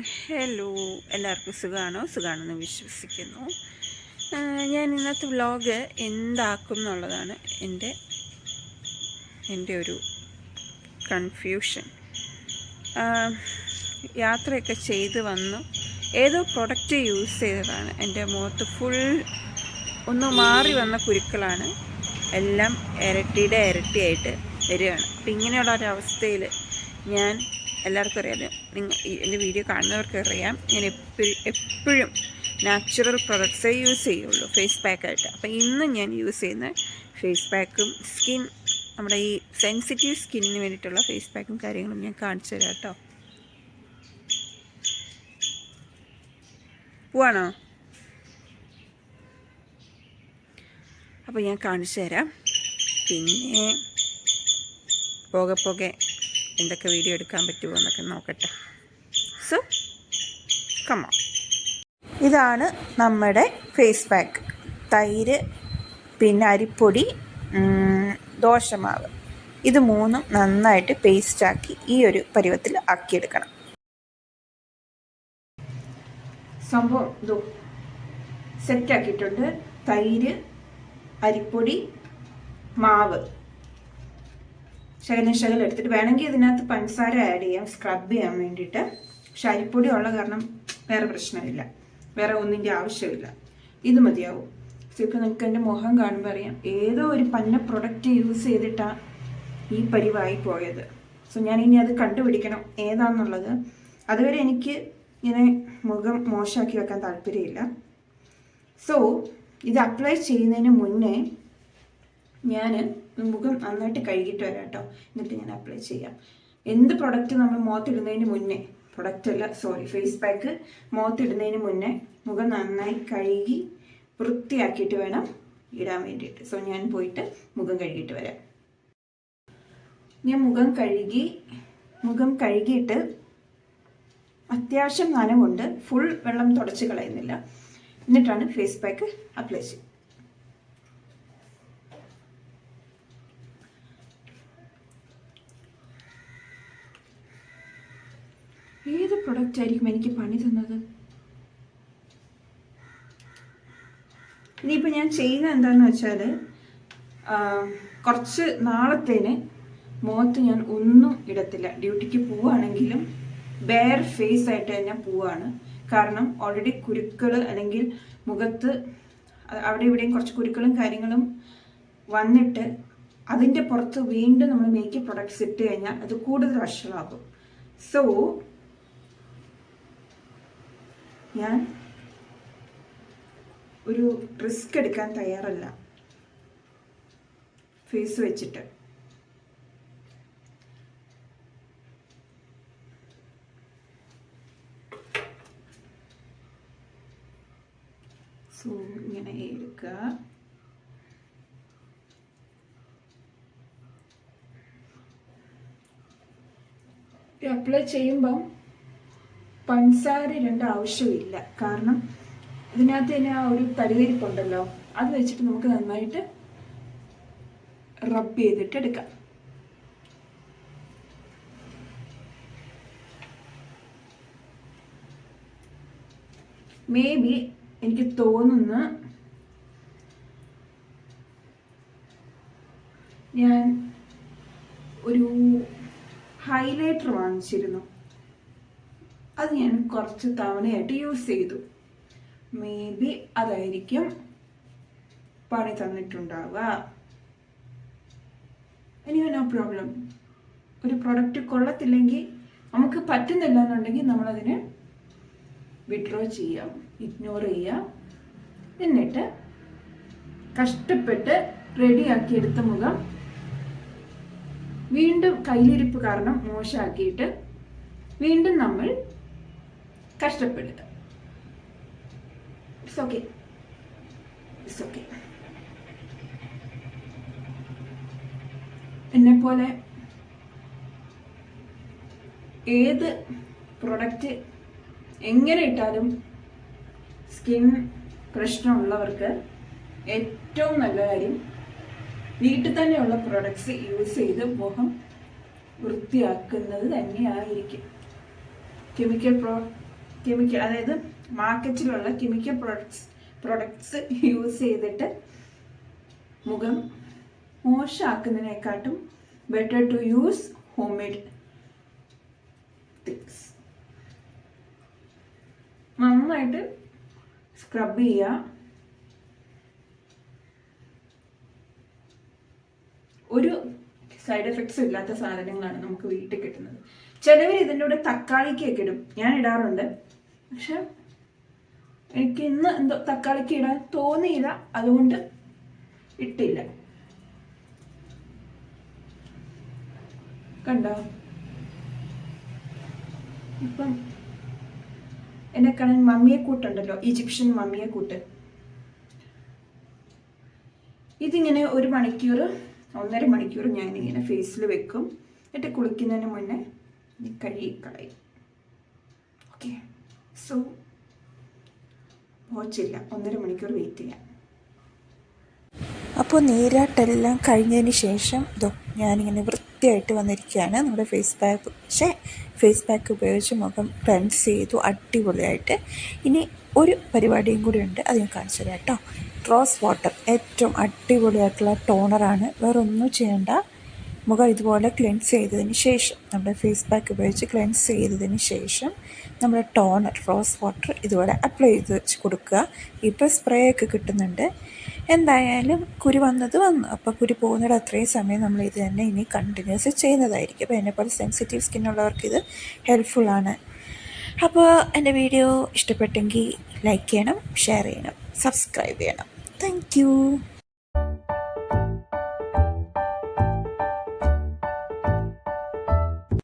Hello എല്ലാവർക്കും സുഖമാണോ സുഖമാണെന്ന് വിശ്വസിക്കുന്നു. ഞാൻ ഇന്നത്തെ വ്ലോഗ് എന്താക്കും എന്നുള്ളതാണ് എന്റെ എന്റെ ഒരു കൺഫ്യൂഷൻ യാത്രയൊക്കെ ചെയ്ത് വന്നു. ഏതോ പ്രൊഡക്റ്റ് യൂസ് ചെയ്തതാണ്. എന്റെ മുഖത്ത് ഫുൾ ഒന്ന് മാറി വന്ന കുരുക്കളാണ്. എല്ലാം ഇരട്ടിയുടെ ഇരട്ടിയായിട്ട് വരികയാണ്. അപ്പം ഇങ്ങനെയുള്ള ഒരവസ്ഥയിൽ ഞാൻ എല്ലാവർക്കും അറിയാലോ നിങ്ങൾ എന്റെ വീഡിയോ കാണുന്നവർക്ക് അറിയാം. ഞാൻ എപ്പോഴും എപ്പോഴും നാച്ചുറൽ പ്രൊഡക്ട്സേ യൂസ് ചെയ്യുള്ളൂ ഫേസ് പാക്കായിട്ട് അപ്പോൾ ഇന്ന് ഞാൻ യൂസ് ചെയ്യുന്ന ഫേസ് പാക്കും സ്കിൻ നമ്മുടെ ഈ സെൻസിറ്റീവ് സ്കിന്നിന് വേണ്ടിയിട്ടുള്ള ഫേസ് പാക്കും കാര്യങ്ങളും ഞാൻ കാണിച്ചു തരാം കേട്ടോ പോവാണോ? അപ്പോൾ ഞാൻ കാണിച്ചു തരാം. പിന്നെ പോകെ പോകെ എന്തൊക്കെ വീഡിയോ എടുക്കാൻ പറ്റുമോ എന്നൊക്കെ നോക്കട്ടെ. സോ കമ്മ ഇതാണ് നമ്മുടെ ഫേസ് പാക്ക് തൈര് പിന്നെ അരിപ്പൊടി ദോശമാവ്. ഇത് മൂന്നും നന്നായിട്ട് പേസ്റ്റാക്കി ഈ ഒരു പരുവത്തിൽ ആക്കിയെടുക്കണം. സംഭവം ഇതോ സെറ്റാക്കിയിട്ടുണ്ട് തൈര് അരിപ്പൊടി മാവ്. ശകലം ശകലം എടുത്തിട്ട് വേണമെങ്കിൽ ഇതിനകത്ത് പഞ്ചസാര ആഡ് ചെയ്യാം സ്ക്രബ് ചെയ്യാൻ വേണ്ടിയിട്ട്. പക്ഷെ അരിപ്പൊടി ഉള്ള കാരണം വേറെ പ്രശ്നമില്ല. വേറെ ഒന്നിന്റെ ആവശ്യമില്ല. ഇത് മതിയാവും. ഇപ്പോൾ നിങ്ങൾക്ക് എന്റെ മുഖം കാണുമ്പോൾ അറിയാം ഏതോ ഒരു പന്ന പ്രൊഡക്റ്റ് യൂസ് ചെയ്തിട്ടാണ് ഈ പരിവായി പോയത്. സോ ഞാൻ ഇനി അത് കണ്ടുപിടിക്കണം ഏതാണെന്നുള്ളത് അതുവരെ എനിക്ക് ഇങ്ങനെ മുഖം മോശമാക്കി വെക്കാൻ താല്പര്യമില്ല. സോ ഇത് അപ്ലൈ ചെയ്യുന്നതിന് മുന്നേ ഞാൻ മുഖം നന്നായിട്ട് കഴുകിയിട്ട് വരാം കേട്ടോ. എന്നിട്ട് ഞാൻ അപ്ലൈ ചെയ്യാം. എന്ത് പ്രൊഡക്റ്റ് നമ്മൾ മുഖത്തിടുന്നതിന് മുന്നേ പ്രൊഡക്റ്റ് അല്ല സോറി ഫേസ് പാക്ക് മുഖത്തിടുന്നതിന് മുന്നേ മുഖം നന്നായി കഴുകി വൃത്തിയാക്കിയിട്ട് വേണം ഇടാൻ വേണ്ടിയിട്ട്. സോ ഞാൻ പോയിട്ട് മുഖം കഴുകിയിട്ട് വരാം. ഞാൻ മുഖം കഴുകി മുഖം കഴുകിയിട്ട് അത്യാവശ്യം നനവുണ്ട്. ഫുൾ വെള്ളം തുടച്ച് കളയുന്നില്ല. എന്നിട്ടാണ് ഫേസ് പാക്ക് അപ്ലൈ ചെയ്യുന്നത് ഏത് പ്രൊഡക്റ്റ് ആയിരിക്കും എനിക്ക് പണി തന്നത്? ഇനിയിപ്പോൾ ഞാൻ ചെയ്യുന്ന എന്താണെന്ന് വെച്ചാൽ കുറച്ച് നാളത്തേന് മുഖത്ത് ഞാൻ ഒന്നും ഇടത്തില്ല. ഡ്യൂട്ടിക്ക് പോവുകയാണെങ്കിലും ബെയർ ഫേസ് ആയിട്ട് തന്നെ പോവാണ്. കാരണം ഓൾറെഡി കുരുക്കൾ അല്ലെങ്കിൽ മുഖത്ത് അവിടെ ഇവിടെയും കുറച്ച് കുരുക്കളും കാര്യങ്ങളും വന്നിട്ട് അതിന്റെ പുറത്ത് വീണ്ടും നമ്മൾ മേക്കപ്പ് പ്രൊഡക്ട്സ് ഇട്ട് കഴിഞ്ഞാൽ അത് കൂടുതൽ വഷളാകും. സോ ഞാൻ ഒരു റിസ്ക് എടുക്കാൻ തയ്യാറല്ല. ഫേസ് വെച്ചിട്ട്. സോ ഇങ്ങനെ എടുക്കുക അപ്ലൈ ചെയ്യുമ്പം പഞ്ചസാര ഇടേണ്ട ആവശ്യമില്ല. കാരണം ഇതിനകത്ത് തന്നെ ആ ഒരു തരിതരിപ്പുണ്ടല്ലോ അത് വെച്ചിട്ട് നമുക്ക് നന്നായിട്ട് റബ്ബ് ചെയ്തിട്ട് എടുക്കാം. മേ ബി എനിക്ക് തോന്നുന്നു ഞാൻ ഒരു ഹൈലൈറ്റർ വാങ്ങിച്ചിരുന്നു. അത് ഞാൻ കുറച്ച് തവണയായിട്ട് യൂസ് ചെയ്തു. മേ ബി അതായിരിക്കും പണി തന്നിട്ടുണ്ടാവുക. ഇനി നോ പ്രോബ്ലം ഒരു പ്രൊഡക്റ്റ് കൊള്ളത്തില്ലെങ്കിൽ നമുക്ക് പറ്റുന്നില്ല എന്നുണ്ടെങ്കിൽ നമ്മളതിനെ വിഡ്രോ ചെയ്യാം ഇഗ്നോർ ചെയ്യാം. എന്നിട്ട് കഷ്ടപ്പെട്ട് റെഡിയാക്കി എടുത്ത മുഖം വീണ്ടും കയ്യിലിരിപ്പ് കാരണം മോശമാക്കിയിട്ട് വീണ്ടും നമ്മൾ കഷ്ടപ്പെടുക ഇറ്റ്സ് ഓക്കെ ഇറ്റ്സ് ഓക്കെ എന്നെപ്പോലെ ഏത് പ്രൊഡക്റ്റ് എങ്ങനെ ഇട്ടാലും സ്കിൻ പ്രശ്നമുള്ളവർക്ക് ഏറ്റവും നല്ല കാര്യം വീട്ടിൽ തന്നെയുള്ള പ്രൊഡക്ട്സ് യൂസ് ചെയ്ത് മുഖം വൃത്തിയാക്കുന്നത് തന്നെയായിരിക്കും. കെമിക്കൽ പ്രോ കെമിക്കൽ അതായത് മാർക്കറ്റിലുള്ള കെമിക്കൽ പ്രൊഡക്ട്സ് പ്രൊഡക്ട്സ് യൂസ് ചെയ്തിട്ട് മുഖം മോശമാക്കുന്നതിനെക്കാട്ടും better to use homemade things നന്നായിട്ട് സ്ക്രബ് ചെയ്യുക. ഒരു സൈഡ് എഫക്ട്സ് ഇല്ലാത്ത സാധനങ്ങളാണ് നമുക്ക് വീട്ടിൽ കിട്ടുന്നത്. ചിലവർ ഇതിന്റെ കൂടെ തക്കാളിക്കൊക്കെ ഇടും. ഞാൻ ഇടാറുണ്ട്. പക്ഷെ എനിക്ക് ഇന്ന് എന്തോ തക്കാളിക്ക് ഇടാൻ തോന്നിയില്ല. അതുകൊണ്ട് ഇട്ടില്ല. കണ്ടോ? ഇപ്പം എന്നെ കാണാൻ മമ്മിയെ കൂട്ടുണ്ടല്ലോ. ഈജിപ്ഷ്യൻ മമ്മിയെ കൂട്ട്. ഇതിങ്ങനെ ഒരു മണിക്കൂർ ഒന്നര മണിക്കൂർ ഞാനിങ്ങനെ ഫേസിൽ വെക്കും. എന്നിട്ട് കുളിക്കുന്നതിന് മുന്നേ കഴുകി കളയും. ഓക്കെ. സോ വാച്ചില്ല ഒന്നര മണിക്കൂർ വെയിറ്റ് ചെയ്യാം. അപ്പോൾ നീരാട്ടെല്ലാം കഴിഞ്ഞതിന് ശേഷം ഇതോ ഞാനിങ്ങനെ വൃത്തിയായിട്ട് വന്നിരിക്കുകയാണ് നമ്മുടെ ഫേസ് പാക്ക് പക്ഷേ ഫേസ് പാക്ക് ഉപയോഗിച്ച് മുഖം ക്ലൻസ് ചെയ്തു അടിപൊളിയായിട്ട്. ഇനി ഒരു പരിപാടിയും കൂടി ഉണ്ട്. അത് ഞാൻ കാണിച്ചു തരാം കേട്ടോ. റോസ് വാട്ടർ ഏറ്റവും അടിപൊളിയായിട്ടുള്ള ടോണറാണ് വേറൊന്നും ചെയ്യേണ്ട. മുഖം ഇതുപോലെ ക്ലെൻസ് ചെയ്തതിന് ശേഷം നമ്മുടെ ഫേസ് പാക്ക് ഉപയോഗിച്ച് ക്ലെൻസ് ചെയ്തതിന് ശേഷം നമ്മൾ ടോണർ റോസ് വാട്ടർ ഇതുപോലെ അപ്ലൈ ചെയ്ത് വെച്ച് കൊടുക്കുക. ഇപ്പോൾ സ്പ്രേ ഒക്കെ കിട്ടുന്നുണ്ട്. എന്തായാലും കുരു വന്നത് വന്നു. അപ്പോൾ കുരു പോകുന്നത് അത്രയും സമയം നമ്മൾ ഇത് തന്നെ ഇനി കണ്ടിന്യൂസ് ചെയ്യുന്നതായിരിക്കും. അപ്പോൾ എന്നെപ്പോലെ സെൻസിറ്റീവ് സ്കിന്നുള്ളവർക്ക് ഇത് ഹെൽപ്ഫുള്ളാണ് അപ്പോൾ എന്റെ വീഡിയോ ഇഷ്ടപ്പെട്ടെങ്കിൽ ലൈക്ക് ചെയ്യണം ഷെയർ ചെയ്യണം സബ്സ്ക്രൈബ് ചെയ്യണം. താങ്ക്